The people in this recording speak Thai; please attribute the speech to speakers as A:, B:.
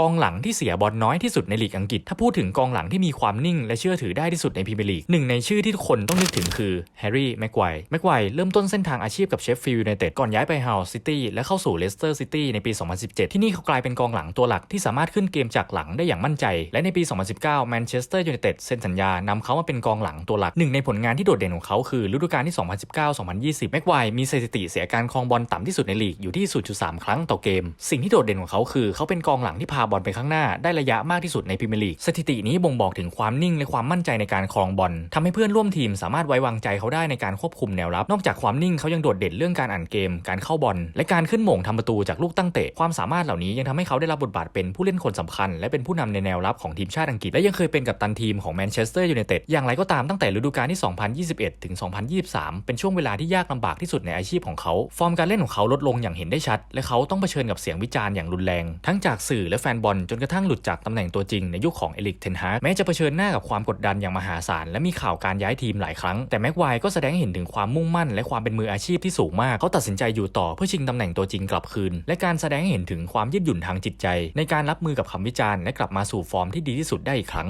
A: กองหลังที่เสียบอลน้อยที่สุดในลีกอังกฤษ ถ้าพูดถึงกองหลังที่มีความนิ่งและเชื่อถือได้ที่สุดในพรีเมียร์ลีกหนึ่งในชื่อที่ทุกคนต้องนึกถึงคือแฮร์รี่แม็กไกว์แม็กไกว์เริ่มต้นเส้นทางอาชีพกับเชฟฟิลด์ยูไนเต็ดก่อนย้ายไปฮาวซิตี้และเข้าสู่เลสเตอร์ซิตี้ในปี 2017 ที่นี่เขากลายเป็นกองหลังตัวหลักที่สามารถขึ้นเกมจากหลังได้อย่างมั่นใจ และในปี 2019แมนเชสเตอร์ยูไนเต็ดเซ็นสัญญานำเขามาเป็นกองหลังตัวหลักหนึ่งในผลงานที่โดดเด่นของเขาคือฤดูกาลที่ 2019-2020 แม็กไกวมีสถิติเสียการครองบอลต่ำที่สุดในลีกอยู่ที่ 0.3 ครั้งต่อเกม สิ่งที่โดดเด่นของเขาคือเขาเป็นกองหลังที่พาบอลไปข้างหน้าได้ระยะมากที่สุดในพรีเมียร์ลีกสถิตินี้บ่งบอกถึงความนิ่งและความมั่นใจในการครองบอลทำให้เพื่อนร่วมทีมสามารถไว้วางใจเขาได้ในการควบคุมแนวรับ นอกจากความนิ่งเขายังโดดเด่นเรื่องการอ่านเกม การเข้าบอลและการขึ้นหม่งทำประตูจากลูกตั้งเตะความสามารถเหล่านี้ยังทำให้เขาได้รับบทบาทเป็นผู้เล่นคนสำคัญ และเป็นผู้นำในแนวรับของทีมชาติอังกฤษและยังเคยเป็นกัปตันทีมของแมนเชสเตอร์ยูไนเต็ดอย่างไรก็ตามตั้งแต่ฤดูกาลที่ 2021 ถึง 2023 เป็นช่วงเวลาที่ยากลำบากที่สุดในอาชีพของเขา ฟอร์มการเล่นของเขาลดลงอย่างเห็นได้ชัด และเขาต้องเผชิญกับเสียงวิจารณ์อย่างรุนแรง ทั้งจากสื่อและแฟนบอลจนกระทั่งหลุดจากตำแหน่งตัวจริงในยุคของเอลิกเทนฮาร์แม้จะเผชิญหน้ากับความกดดันอย่างมหาศาลและมีข่าวการย้ายทีมหลายครั้ง แต่แม็กไวก็แสดงเห็นถึงความมุ่งมั่น และความเป็นมืออาชีพที่สูงมาก เขาตัดสินใจอยู่ต่อเพื่อชิงตำแหน่งตัวจริงกลับคืน และการแสดงเห็นถึงความยืดหยุ่นทางจิตใจ ในการรับมือกับคำวิจารณ์และกลับมาสู่ฟอร์มที่ดีที่สุดได้อีกครั้ง